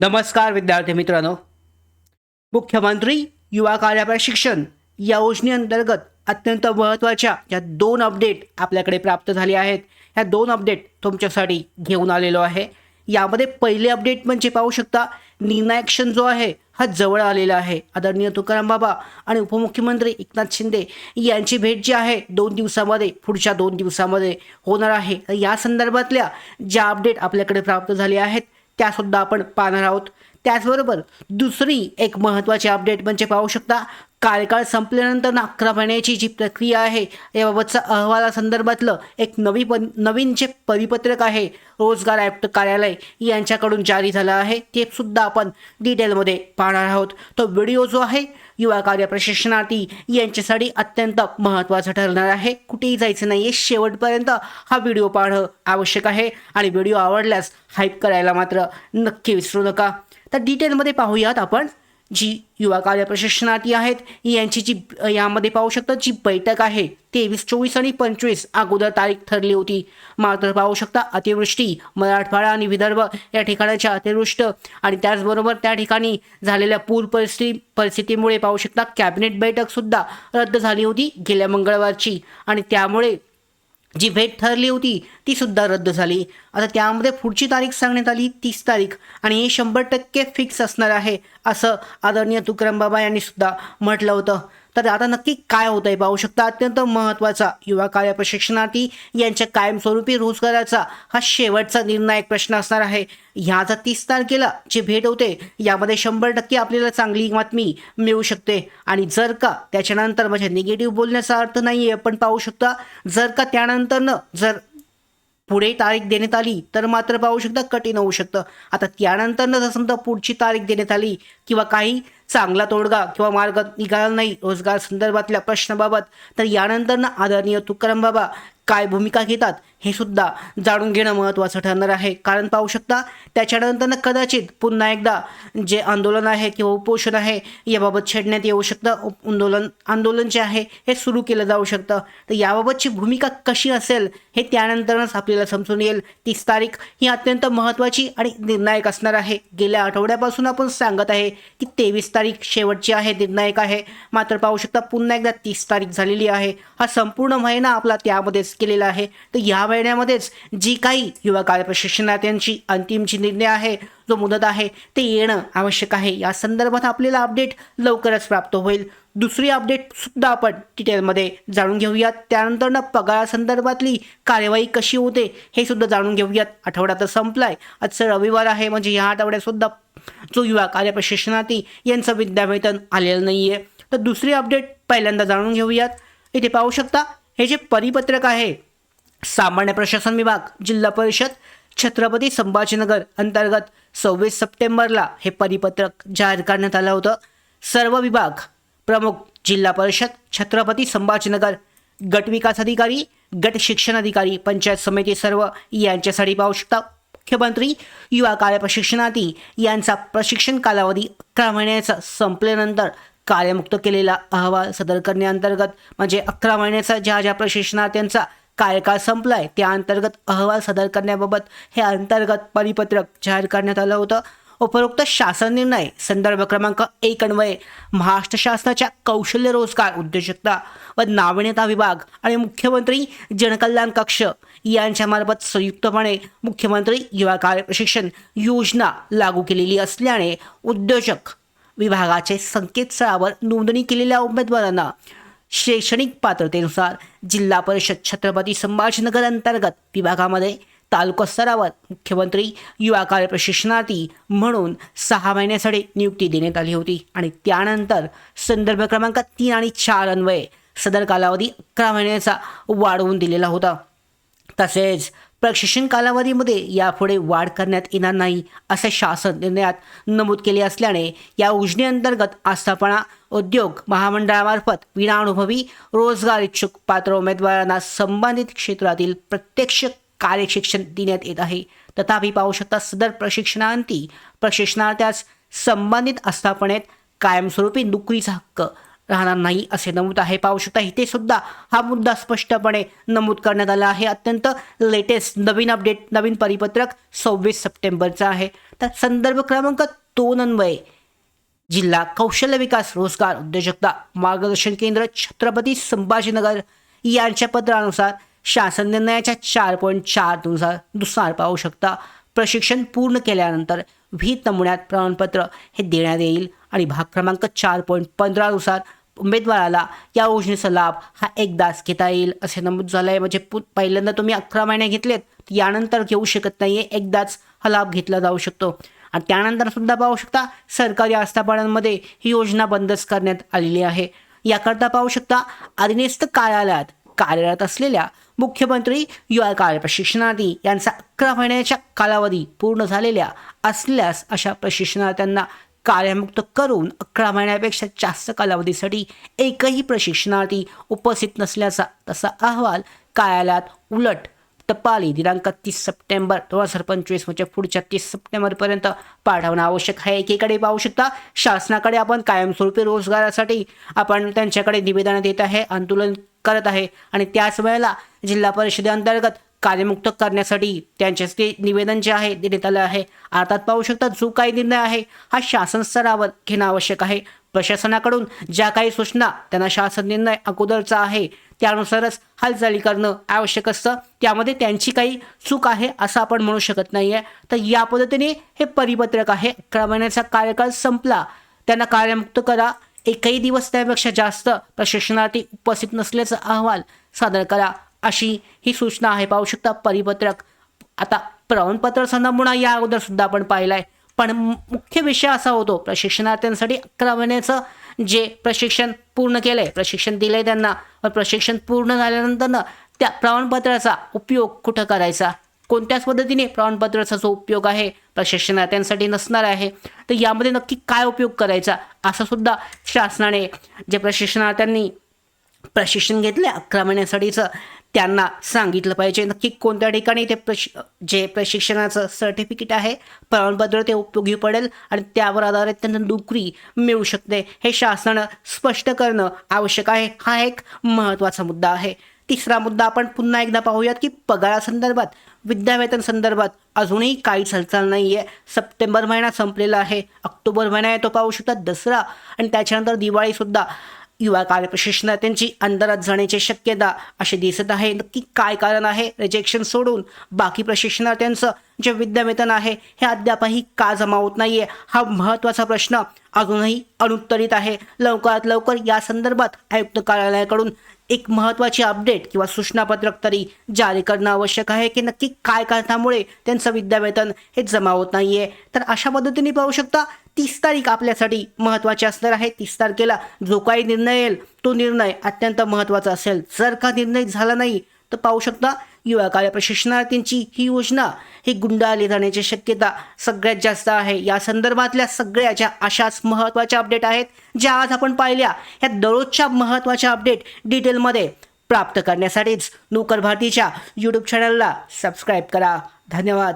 नमस्कार विद्यार्थी मित्रांनो. मुख्यमंत्री युवा कार्य प्रशिक्षण या योजनेअंतर्गत अत्यंत महत्त्वाच्या या दोन अपडेट आपल्याकडे प्राप्त झाले आहेत. ह्या दोन अपडेट तुमच्यासाठी घेऊन आलेलो आहे. यामध्ये पहिले अपडेट म्हणजे पाहू शकता निर्णायक्षण जो आहे हा जवळ आलेला आहे. आदरणीय तुकाराम बाबा आणि उपमुख्यमंत्री एकनाथ शिंदे यांची भेट जी आहे दोन दिवसामध्ये पुढच्या दोन दिवसामध्ये होणार आहे. तर या संदर्भातल्या ज्या अपडेट आपल्याकडे प्राप्त झाल्या आहेत त्यासुद्धा आपण पाहणार आहोत. त्याचबरोबर दुसरी एक महत्त्वाची अपडेट म्हणजे पाहू शकता कार्यकाळ संपल्यानंतर अकरा महिन्याची जी प्रक्रिया आहे याबाबतचा अहवालासंदर्भातलं एक नवी पण नवीन जे परिपत्रक आहे रोजगार आयुक्त कार्यालय यांच्याकडून जारी झालं आहे. ते सुद्धा आपण डिटेलमध्ये पाहणार आहोत. तो व्हिडिओ जो आहे युवा कार्य प्रशिक्षणार्थी यांच्यासाठी अत्यंत महत्त्वाचा ठरणार आहे. कुठेही जायचं नाही आहे शेवटपर्यंत हा व्हिडिओ पाहणं आवश्यक आहे. आणि व्हिडिओ आवडल्यास हाईप करायला मात्र नक्की विसरू नका. तर डिटेलमध्ये पाहूयात आपण. जी युवा कार्य प्रशिक्षणार्थी आहेत यांची जी यामध्ये पाहू शकता जी बैठक आहे तेवीस चोवीस आणि पंचवीस अगोदर तारीख ठरली होती. मात्र पाहू शकता अतिवृष्टी मराठवाडा आणि विदर्भ या ठिकाणाच्या अतिवृष्ट आणि त्याचबरोबर त्या ठिकाणी झालेल्या पूर परिस्थिती परिस्थितीमुळे पाहू शकता कॅबिनेट बैठकसुद्धा रद्द झाली होती गेल्या मंगळवारची आणि त्यामुळे जी भेट ठरली होती ती सुद्धा रद्द झाली. आता त्यामध्ये पुढची तारीख सांगण्यात आली तीस तारीख. आणि हे शंभर टक्के फिक्स असणार आहे असं आदरणीय तुकाराम बाबा यांनी सुद्धा म्हटलं होतं. तर आता नक्की काय होत आहे पाहू शकता अत्यंत महत्त्वाचा युवा कार्य प्रशिक्षणार्थी यांच्या कायमस्वरूपी रोजगाराचा हा शेवटचा निर्णायक प्रश्न असणार आहे. ह्याचा तीस तारखेला जी भेट होते यामध्ये शंभर टक्के आपल्याला चांगली बातमी मिळू शकते. आणि जर का त्याच्यानंतर म्हणजे निगेटिव्ह बोलण्याचा अर्थ नाही आहे पण पाहू शकता जर का त्यानंतरनं जर पुढे तारीख देण्यात आली तर मात्र पाहू शकता कठीण होऊ शकतं. आता त्यानंतर जर समजा पुढची तारीख देण्यात आली किंवा काही चांगला तोडगा किंवा मार्ग निघाला नाही रोजगार संदर्भातल्या प्रश्नाबाबत तर यानंतर आदरणीय तुकाराम बाबा काय भूमिका घेतात हे सुद्धा जाणून घेणं महत्त्वाचं ठरणार आहे. कारण पाहू शकता त्याच्यानंतर कदाचित पुन्हा एकदा जे आंदोलन आहे किंवा उपोषण आहे याबाबत छेडण्यात येऊ शकतं. आंदोलन आंदोलन जे आहे हे सुरू केलं जाऊ शकतं. तर याबाबतची भूमिका कशी असेल हे त्यानंतरच आपल्याला समजून येईल. तीस तारीख ही अत्यंत महत्त्वाची आणि निर्णायक असणार आहे. गेल्या आठवड्यापासून आपण सांगत आहे की तेवीस तारीख शेवटची आहे निर्णायक आहे. मात्र पाहू शकता पुन्हा एकदा तीस तारीख झालेली आहे. हा संपूर्ण महिना आपला त्यामध्येच केलेला आहे. तर या महिन्यामध्येच जी काही युवा कार्य प्रशिक्षणार्थ्यांची अंतिम जी निर्णय आहे जो मुदत आहे ते येणं आवश्यक आहे. या संदर्भात आपल्याला अपडेट लवकरच प्राप्त होईल. दुसरी अपडेट सुद्धा आपण डिटेलमध्ये जाणून घेऊयात. त्यानंतर पगारासंदर्भातली कार्यवाही कशी होते हे सुद्धा जाणून घेऊयात. आठवडा तर संपलाय. आजचं रविवार आहे. म्हणजे ह्या आठवड्यात सुद्धा जो युवा कार्य प्रशिक्षणार्थी यांचं विद्यावेतन आलेलं नाही आहे तर दुसरी अपडेट पहिल्यांदा जाणून घेऊयात. इथे पाहू शकता हे जे परिपत्रक आहे सामान्य प्रशासन विभाग जिल्हा परिषद छत्रपती संभाजीनगर अंतर्गत सव्वीस सप्टेंबरला हे परिपत्रक जाहीर करण्यात आलं होतं. सर्व विभाग प्रमुख जिल्हा परिषद छत्रपती संभाजीनगर गट विकास अधिकारी गट शिक्षण अधिकारी पंचायत समिती सर्व यांच्यासाठी पाहू शकता. मुख्यमंत्री युवा कार्य प्रशिक्षणार्थी यांचा प्रशिक्षण कालावधी अकरा महिन्याचा संपल्यानंतर कार्यमुक्त केलेला अहवाल सदर करण्याअंतर्गत म्हणजे अकरा महिन्याचा ज्या ज्या प्रशिक्षणार्थ्यांचा कार्यकाळ संपलाय. त्या अंतर्गत अहवाल सादर करण्याबाबत हे अंतर्गत परिपत्रक जाहीर करण्यात आलं होतं. उपरोक्त शासन निर्णय संदर्भ क्रमांक एक अन्वये महाराष्ट्र शासनाच्या कौशल्य रोजगार उद्योजकता व नाविन्यता विभाग आणि मुख्यमंत्री जनकल्याण कक्ष यांच्यामार्फत संयुक्तपणे मुख्यमंत्री युवा कार्य प्रशिक्षण योजना लागू केलेली असल्याने उद्योजक विभागाचे संकेतस्थळावर नोंदणी केलेल्या उमेदवारांना शैक्षणिक पात्रतेनुसार जिल्हा परिषद छत्रपती संभाजीनगर अंतर्गत विभागामध्ये तालुका स्तरावर मुख्यमंत्री युवा कार्य प्रशिक्षणार्थी म्हणून सहा महिन्यासाठी नियुक्ती देण्यात आली होती. आणि त्यानंतर संदर्भ क्रमांक तीन आणि चार अन्वये सदर कालावधी अकरा महिन्याचा वाढवून दिलेला होता. तसेच प्रशिक्षण कालावधीमध्ये यापुढे वाढ करण्यात येणार नाही असे शासन निर्णयात नमूद केले असल्याने या योजनेअंतर्गत आस्थापना उद्योग महामंडळामार्फत विनाअनुभवी रोजगार इच्छुक पात्र उमेदवारांना संबंधित क्षेत्रातील प्रत्यक्ष कार्यशिक्षण देण्यात येत आहे. तथापि पाहू शकता सदर प्रशिक्षणांती प्रशिक्षणार्थ्यास संबंधित आस्थापनेत कायमस्वरूपी नोकरीचा हक्क राहणार नाही असे नमूद आहे. पाहू शकता इथे सुद्धा हा मुद्दा स्पष्टपणे नमूद करण्यात आला आहे. अत्यंत लेटेस्ट नवीन अपडेट नवीन परिपत्रक सव्वीस सप्टेंबरचा आहे. तर संदर्भ क्रमांक दोन अन्वये जिल्हा कौशल्य विकास रोजगार उद्योजकता मार्गदर्शन केंद्र छत्रपती संभाजीनगर. यांच्या पत्रानुसार शासन निर्णयाच्या चार पॉईंट चारनुसार नुसार पाहू शकता. प्रशिक्षण पूर्ण केल्यानंतर व्ही नमुन्यात प्रमाणपत्र हे देण्यात येईल. आणि भाग क्रमांक चार पॉईंट पंधरानुसार उमेदवाराला या योजनेचा लाभ हा एकदाच घेता येईल असे नमूद झालं आहे म्हणजे पु पहिल्यांदा तुम्ही अकरा महिने घेतलेत यानंतर घेऊ शकत नाही आहे एकदाच हा लाभ घेतला जाऊ शकतो. आणि त्यानंतर सुद्धा पाहू शकता सरकारी आस्थापनांमध्ये ही योजना बंदच करण्यात आलेली आहे. याकरता पाहू शकता अधीनस्थ कार्यालयात कार्यरत असलेल्या मुख्यमंत्री युवा कार्य प्रशिक्षणार्थी यांचा अकरा महिन्याच्या कालावधी पूर्ण झालेल्या असल्यास अशा प्रशिक्षणार्थ्यांना कार्यमुक्त करून अकरा महिन्यापेक्षा जास्त कालावधीसाठी एकही प्रशिक्षणार्थी उपस्थित नसल्याचा तसा अहवाल कार्यालयात उलट टपाली दिनांक तीस सप्टेंबर दोन हजार पंचवीस म्हणजे पुढच्या तीस सप्टेंबरपर्यंत पाठवणं आवश्यक आहे. एकीकडे पाहू शकता शासनाकडे आपण कायमस्वरूपी रोजगारासाठी आपण त्यांच्याकडे निवेदन देत आहे आंदोलन करत आहे आणि त्याच वेळेला जिल्हा परिषदेअंतर्गत कार्यमुक्त करण्यासाठी त्यांचे ते निवेदन जे आहे देण्यात आलं आहे. अर्थात पाहू शकता जो काही निर्णय आहे हा शासन स्तरावर घेणं आवश्यक आहे. प्रशासनाकडून ज्या काही सूचना त्यांना शासन निर्णय अगोदरचा आहे त्यानुसारच हालचाली करणं आवश्यक असतं. त्यामध्ये त्यांची काही चूक आहे असं आपण म्हणू शकत नाही आहे तर या पद्धतीने हे परिपत्रक आहे. अकरा महिन्याचा कार्यकाळ संपला. त्यांना कार्यमुक्त करा. एकही दिवस त्यापेक्षा जास्त प्रशिक्षणार्थी उपस्थित नसल्याचा अहवाल सादर करा. अशी ही सूचना आहे. पाहू शकता परिपत्रक. आता प्रमाणपत्र नमुना या अगोदर सुद्धा आपण पाहिला आहे पण मुख्य विषय असा होतो प्रशिक्षणार्थ्यांसाठी अकरा महिन्याचं जे प्रशिक्षण पूर्ण केलं आहे प्रशिक्षण दिलं आहे त्यांना प्रशिक्षण पूर्ण झाल्यानंतर त्या प्रमाणपत्राचा उपयोग कुठं करायचा? कोणत्याच पद्धतीने प्रमाणपत्राचा जो उपयोग आहे प्रशिक्षणार्थ्यांसाठी नसणार आहे. तर यामध्ये नक्की काय उपयोग करायचा? असं सुद्धा शासनाने जे प्रशिक्षणार्थ्यांनी प्रशिक्षण घेतले अकरा महिन्यासाठीचं त्यांना सांगितलं पाहिजे. नक्की कोणत्या ठिकाणी ते प्रश जे प्रशिक्षणाचं सर्टिफिकेट आहे प्रमाणपत्र ते उपयोगी पडेल आणि त्यावर आधारित त्यांना नोकरी मिळू शकते. हे शासन स्पष्ट करणं आवश्यक आहे. हा एक महत्त्वाचा मुद्दा आहे. तिसरा मुद्दा आपण पुन्हा एकदा पाहूयात की पगारासंदर्भात विद्यावेतन संदर्भात अजूनही काहीच हालचाल नाही आहे सप्टेंबर महिना संपलेला आहे. ऑक्टोबर महिना आहे तो पाहू शकता दसरा आणि त्याच्यानंतर दिवाळीसुद्धा युवा कार्य प्रशिक्षणार्थ्यांची अंधारात जाण्याची शक्यता अशी दिसत आहे. नक्की काय कारण आहे? रिजेक्शन सोडून बाकी प्रशिक्षणार्थ्यांचं जे विद्यावेतन आहे हे अद्यापही का जमा होत नाही आहे हा महत्त्वाचा प्रश्न अजूनही अनुत्तरित आहे. लवकरात लवकर या संदर्भात आयुक्त कार्यालयाकडून एक महत्त्वाची अपडेट किंवा सूचनापत्रक तरी जारी करणं आवश्यक आहे की नक्की काय कारणामुळे त्यांचं विद्यावेतन हे जमा होत नाही आहे तर अशा पद्धतीने पाहू शकता तीस तारीख आपल्यासाठी महत्त्वाची असणार आहे. तीस तारखेला जो काही निर्णय येईल तो निर्णय अत्यंत महत्त्वाचा असेल. जर का निर्णय झाला नाही तर पाहू शकता युवा कार्य प्रशिक्षणार्थींची ही योजना ही गुंडाळली जाण्याची शक्यता सगळ्यात जास्त आहे. या संदर्भातल्या सगळ्या ज्या अशाच महत्त्वाच्या अपडेट आहेत ज्या आज आपण पाहिल्या. ह्या दररोजच्या महत्त्वाच्या अपडेट डिटेलमध्ये प्राप्त करण्यासाठीच नोकर भारतीच्या यूट्यूब चॅनलला सबस्क्राईब करा. धन्यवाद.